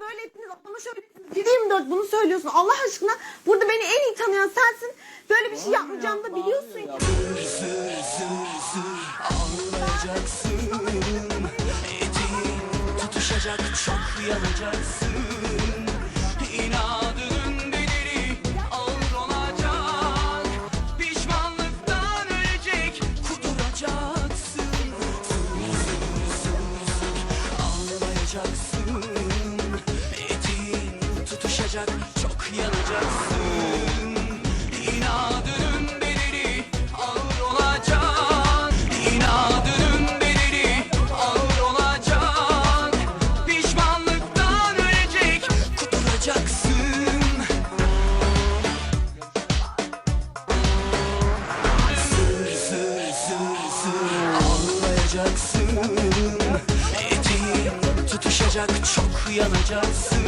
böyle ettiniz, bana şöyle ettiniz. 7-24 bunu söylüyorsun. Allah aşkına burada beni en iyi tanıyan sensin. Böyle bir şey yapmayacağımı da biliyorsun tutuşacak çok yanacaksın İnadının tutuşacak çok yanacaksın. İnadının bedeli ağır olacak. İnadının bedeli ağır olacak. Pişmanlıktan ölecek kuduracaksın Sır sır sır sır ağlayacaksın Eteğin tutuşacak çok yanacaksın.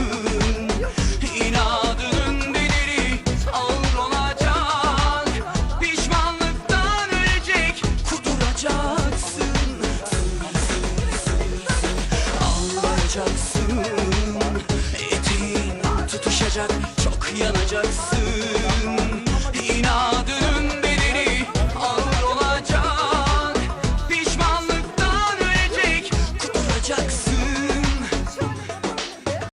İnadının bedeli ağır olacak. Pişmanlıktan ölecek kuduracaksın. Ağlayacaksın Eteğin tutuşacak çok yanacaksın